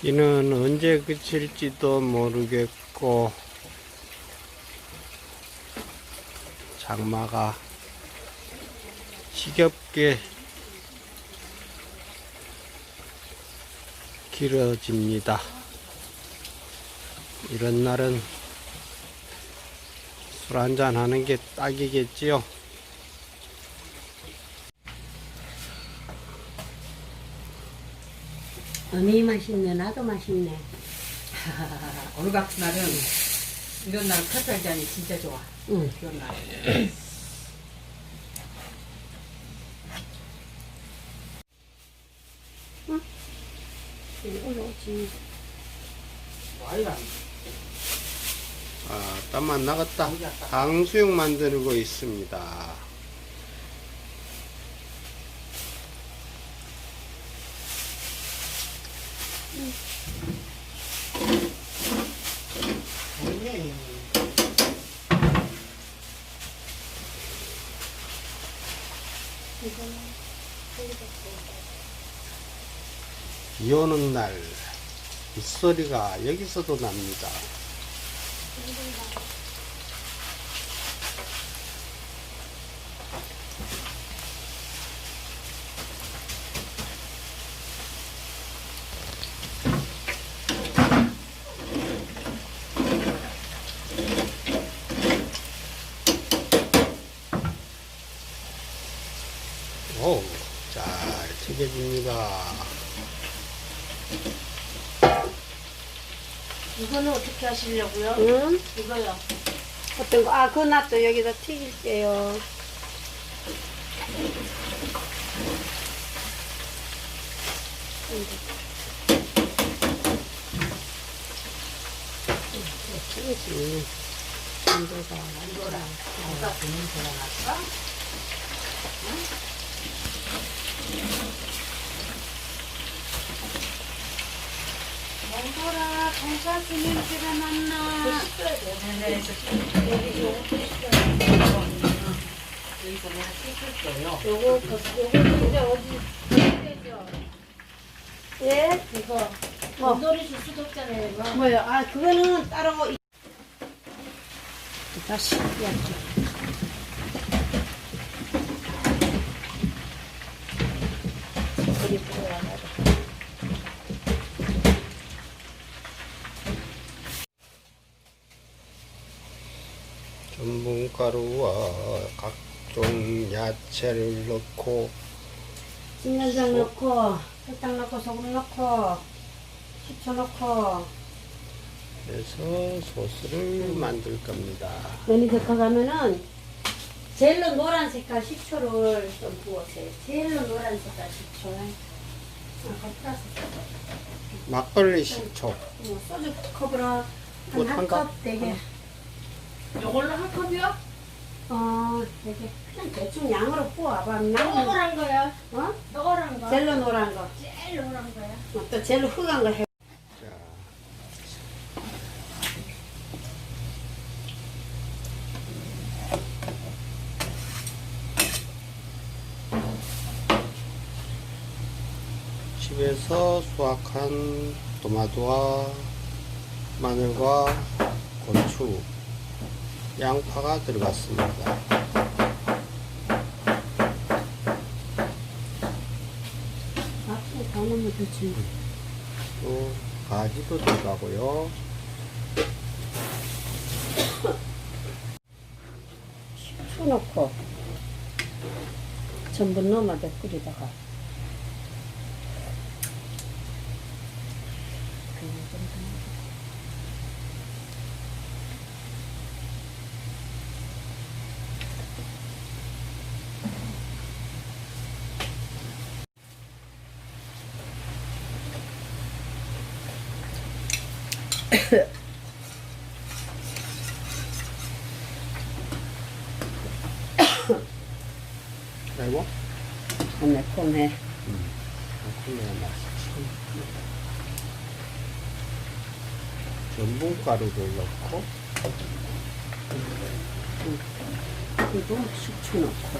비는 언제 그칠지도 모르겠고 장마가 지겹게 길어집니다. 이런 날은 술 한잔 하는 게 딱이겠지요. 언니 맛있네, 나도 맛있네. 오늘 같은 날은 이런 날 커피 한 잔이 진짜 좋아. 응. 이런 날. 올라오지. 아, 땀만 나갔다. 강수육 만들고 있습니다. 비 오는 날, 빗소리가 여기서도 납니다. 오, 잘 튀겨집니다. 이거는 어떻게 하시려고요? 응? 이거요. 어떤 거? 아, 그거 놔둬. 여기다 튀길게요. 튀기지. 안돼가 멍돌아, 돈가스 냄새가 났나? 여기서 내가 씻을 거예요. 요거, 그- 요거 진짜 어디, 되죠? 예? 이거. 줄 수도 없잖아요, 이거. 뭐요? 아, 그거는 따로. 이- 다시 해야죠. 소리 뿌려야 돼. 전분가루와 각종 야채를 넣고 진간장 넣고, 설탕 넣고, 소금 넣고, 식초 넣고, 해서 소스를 만들 겁니다. 면이 데쳐가면은, 젤로 노란 색깔 식초를 좀 부어세요. 젤로 노란 색깔 식초. 아, 막걸리 식초. 뭐 소주 컵으로 뭐한한한 컵? 컵 되게, 요걸로 한 컵이요? 어, 되게 그냥 대충 양으로 부어봐. 양, 노란 거요? 어? 노란 거? 젤로 노란 거. 제일 노란 거요? 어, 또 젤로 흑한 걸 해. 자, 집에서 수확한 토마토와 마늘과 고추, 양파가 들어갔습니다. 앞에 되지. 또 가지도 들어가고요. 수 넣고 전분 넣으면 돼 끓이다가. 아이고, 매콤해. 매콤해 맛있지. 전분가루를 넣고 그리고 식초 넣고.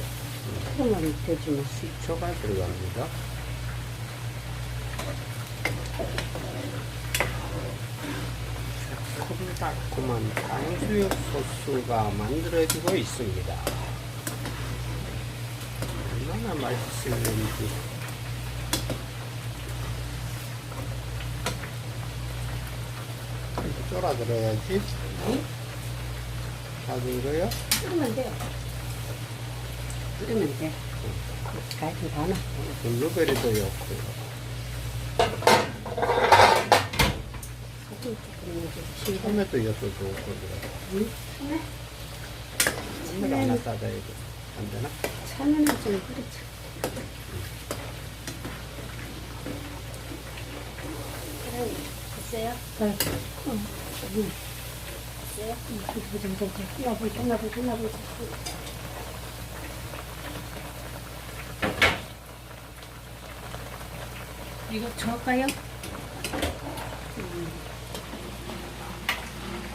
그러면 되지 뭐. 식초가 들어갑니다. 달콤한 탕수육 소스가 만들어지고 있습니다. 얼마나 맛있을는지. 이렇게 쫄아들어야지. 다 익어요? 끓으면 돼요. 끓으면 돼. 다 넣어. 블루베리도 넣고. 소금 넣어주시고. 소매도 넣어도 좋고 그래. 소매? 소매가 하나 따져야 돼. 안 되나? 차면은 좀. 그래, 됐어요? 네. 응. 응. 됐어요? 응. 보자, 보자, 보자. 나보자, 나보자, 나보자. 이거 저을까요?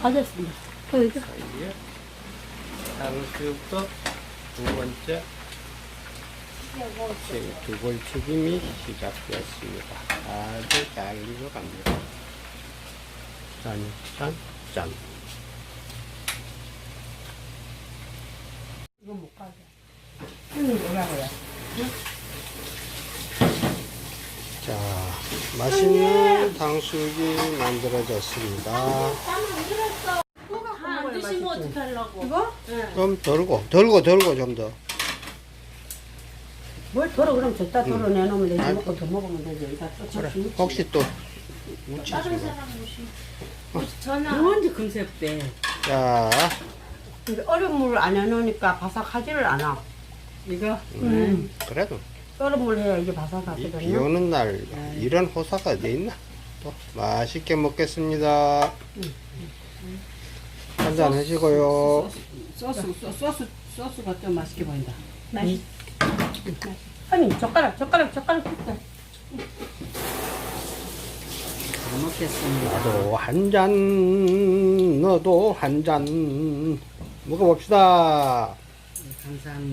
받았습니다. 어, 이거. 이게 탕수육도 두 번째 튀- 두골 튀김이 시작되었습니다. 아주 잘 익어갑니다. 짠, 짠, 짠. 이거 못 가게. 뭐라고요? 자, 맛있는 탕수육이 만들어졌습니다. 안 드시면 어떡하려고. 이거? 좀 덜고, 덜고, 덜고 좀 더. 뭘 덜어, 그럼 줬다 덜어 내놓으면 되지. 아이. 먹고 더 먹으면 되지. 또 그래. 같이 묻지. 혹시 또 다른 마. 사람 무시. 전화. 언제 금세 없대? 자, 근데 얼음 물 안 해놓으니까 바삭하지를 않아. 이거? 음, 그래도 물 해야 이게 이 바삭하거든요. 비 오는 날 이런 호사가 어디 있나? 또 맛있게 먹겠습니다. 한잔 하시고요. 소스, 소스, 소스, 소스가 좀 맛있게 보인다. 맛있. 아니 젓가락, 젓가락, 젓가락. 잘 먹겠습니다. 나도 한 잔, 너도 한 잔. 먹어봅시다. 감사합니다.